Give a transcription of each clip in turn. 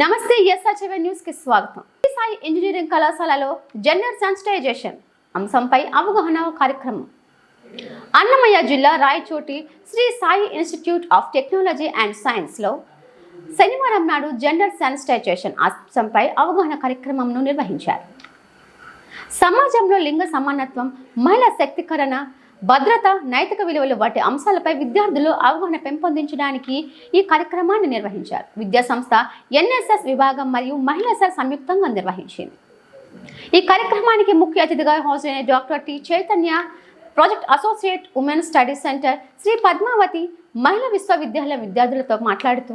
నమస్తే SRTV news కి స్వాగతం సాయి ఇంజనీరింగ్ కళాశాలలో జెండర్ సెన్సిటైజేషన్ అంశంపై అవగాహన కార్యక్రమం అన్నమయ్య జిల్లా Rayachoti Shri Sai institute of technology and సైన్స్లో శనివారం నాడు జెండర్ సెన్సిటైజేషన్ అంశంపై అవగాహన కార్యక్రమంను నిర్వహించారు సమాజంలో లింగ సమానత్వం మహిళా శక్తికరణ భద్రత నైతిక విలువలు వాటి అంశాలపై విద్యార్థులు అవగాహన పెంపొందించడానికి ఈ కార్యక్రమాన్ని నిర్వహించారు విద్యా సంస్థ ఎన్ఎస్ఎస్ విభాగం మరియు మహిళా సంయుక్తంగా నిర్వహించింది ఈ కార్యక్రమానికి ముఖ్య అతిథిగా హాజరైన doctor T Chaitanya project associate women studies centre Shri Padmavati Mahila Vishwavidyalaya విద్యార్థులతో మాట్లాడుతూ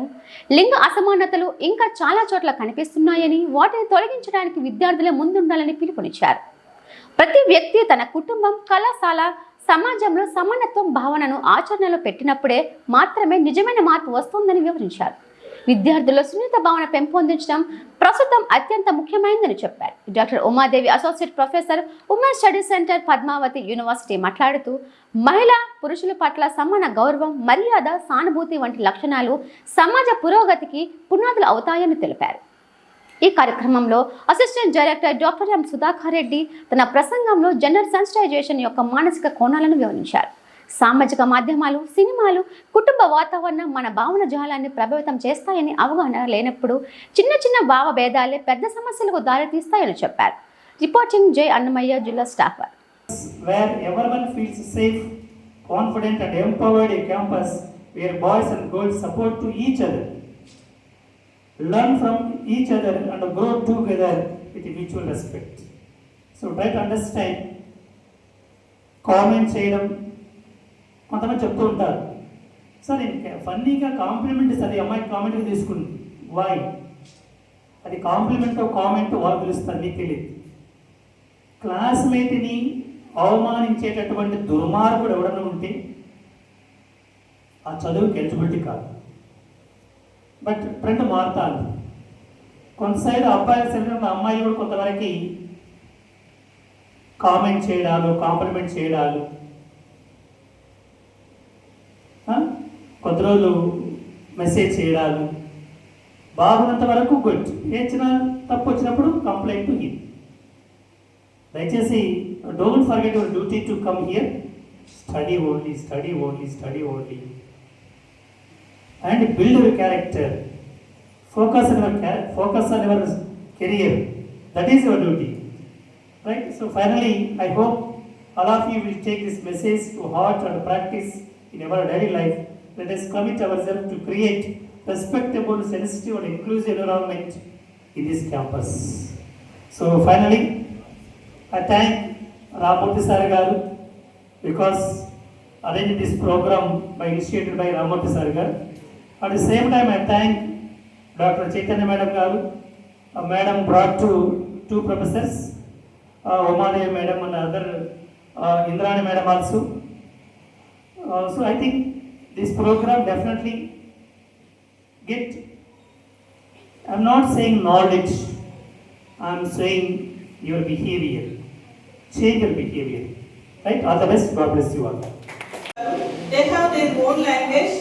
లింగ అసమానతలు ఇంకా చాలా చోట్ల కనిపిస్తున్నాయని వాటిని తొలగించడానికి విద్యార్థులే ముందుండాలని పిలుపునిచ్చారు ప్రతి వ్యక్తి తన కుటుంబం కళాశాల సమాజంలో సమానత్వం భావనను ఆచరణలో పెట్టినప్పుడే మాత్రమే నిజమైన మార్పు వస్తుందని వివరించారు విద్యార్థుల్లో సున్నిత భావన పెంపొందించడం ప్రస్తుతం అత్యంత ముఖ్యమైనదని చెప్పారు doctor Umadevi associate professor women studies centre Padmavathi university మాట్లాడుతూ మహిళ పురుషుల పట్ల సమాన గౌరవం మర్యాద సానుభూతి వంటి లక్షణాలు సమాజ పురోగతికి పునాదులు అవుతాయని తెలిపారు ఈ కార్యక్రమంలో assistant director doctor M Sudhakar Reddy తన ప్రసంగంలో జెండర్ సెన్సిటైజేషన్ యొక్క మానసిక కోణాలను వివరించారు సామాజిక మాధ్యమాలు సినిమాలు కుటుంబ వాతావరణం మన భావన జాలాన్ని ప్రభావితం చేస్తాయని అవగాహన లేనప్పుడు చిన్న చిన్న భావభేదాలే పెద్ద సమస్యలకు దారితీస్తాయని చెప్పారు రిపోర్టింగ్ జై అన్నమయ్య జిల్లా staffer confident and empowered a campus where boys and girls support to each other. Learn from each other and grow together with mutual respect so try to understand. Comment చేయడం కొంతమంది చెప్తూ ఉంటారు సార్ ఫన్నీగా compliment sir ఈ అమ్మాయి కామెంట్గా తీసుకుంది వాయ్ అది కాంప్లిమెంట్ కామెంట్ వాళ్ళు పిలుస్తారు నీకు తెలియదు క్లాస్మేట్ని అవమానించేటటువంటి దుర్మార్గుడు ఎవడన్నా ఉంటే ఆ చదువుకి ఎలిజిబిలిటీ కాదు బట్ ట్రెండ్ మారుతుంది కొంత సైడ్ అబ్బాయిల శరీరంలో అమ్మాయి కూడా కొంతవరకు కామెంట్ చేయడాలు కాంప్లిమెంట్ చేయడాలు కొద్ది రోజులు మెసేజ్ చేయడాలు బాగున్నంత వరకు గుడ్ ఏచిన తప్పు వచ్చినప్పుడు కంప్లైంట్ ఇది దయచేసి don't forget your duty to come here study only study only study only and build your character. Focus on your career. That is your duty. Right? So finally, I hope all of you will take this message to heart and practice in our daily life. Let us commit ourselves to create respectable, sensitive and inclusive environment in this campus. So finally, I thank Ramurthy Sir Garu because arranging this program by initiated by Ramurthy Sir Garu. At the same time, I thank Dr. Chaitanya Madam Garu. Uh, Madam brought two professors, uh, Omane Madam and other uh, Indrani Madam also. So I think this program definitely get, I'm not saying knowledge, I'm saying your behavior. Change your behavior. Right? All the best. God bless you all. They have their own language.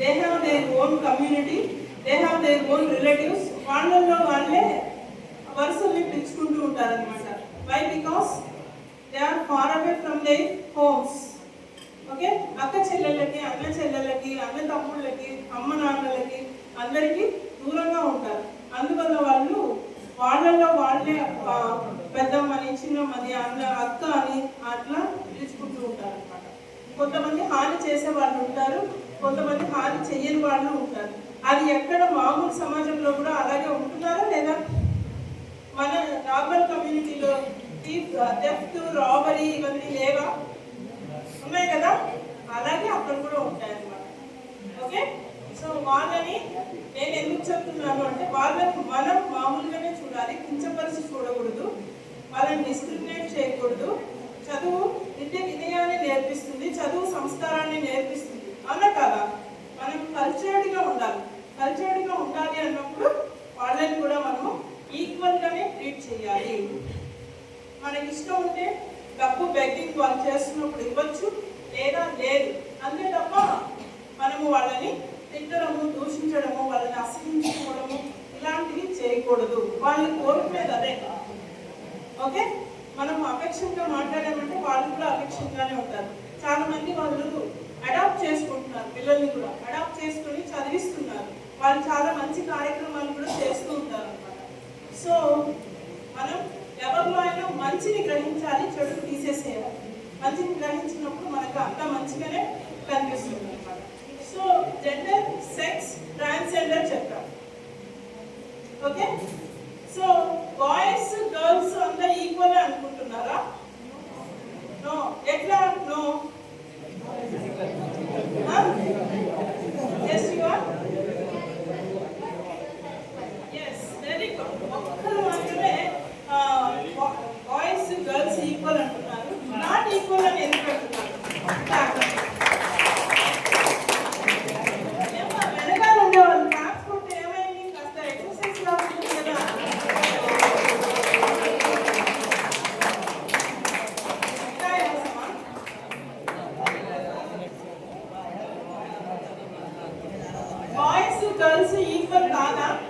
They have their own community they have their own relatives వాళ్ళల్లో వాళ్ళే వరుసల్ని పిలుచుకుంటూ ఉంటారనమాట why because they are far away from they homes okay అక్క చెల్లెళ్ళకి అన్న చెల్లెళ్ళకి అన్న తమ్ముళ్ళకి అమ్మ నాన్నలకి అందరికీ దూరంగా ఉంటారు అందువల్ల వాళ్ళు వాళ్ళల్లో వాళ్ళే పెద్దమ్మని చిన్నమ్మని అన్న అక్క అని అట్లా పిలుచుకుంటూ ఉంటారు అనమాట కొంతమంది హాని చేసే వాళ్ళు ఉంటారు కొంతమంది హాని చెయ్యని వాళ్ళు ఉంటారు అది ఎక్కడ మామూలు సమాజంలో కూడా అలాగే ఉంటున్నారా లేదా మన నార్మల్ కమ్యూనిటీలో థెఫ్ట్ రాబరీ ఇవన్నీ లేవా ఉన్నాయి కదా అలాగే అక్కడ కూడా ఉంటాయి ఓకే సో వాళ్ళని నేను ఎందుకు చెప్తున్నాను అంటే వాళ్ళని మనం మామూలుగానే చూడాలి కించపరిచి చూడకూడదు చేయాలి మనకి ఇష్టం ఉంటే డబ్బు బెగ్గింగ్ వాళ్ళు చేస్తున్నప్పుడు ఇవ్వచ్చు లేదా లేదు అంతే తప్ప మనము వాళ్ళని తిట్టడము దూషించడము వాళ్ళని అసహించుకోవడము ఇలాంటివి చేయకూడదు వాళ్ళు కోరుకునేది అదే ఓకే మనం అపేక్షంగా మాట్లాడామంటే వాళ్ళు కూడా అపేక్షంగానే ఉంటారు చాలా మంది వాళ్ళు అడాప్ట్ చేసుకుంటున్నారు పిల్లల్ని కూడా అడాప్ట్ చేసుకుని చదివిస్తున్నారు వాళ్ళు చాలా మంచి కార్యక్రమాలు కూడా చేస్తూ ఉంటారు అనమాట సో మనం ఎవరిలో అయినా మంచిని గ్రహించాలి చెడు తీసేసేయాలి మంచిని గ్రహించినప్పుడు మనకు అంత మంచిగానే కనిపిస్తుంది అనమాట సో జెండర్ సెక్స్ ట్రాన్స్జెండర్ చెప్తాం ఓకే సో బాయ్స్ గర్ల్స్ అంతా ఈక్వల్ అనుకుంటాం 人是一份担的。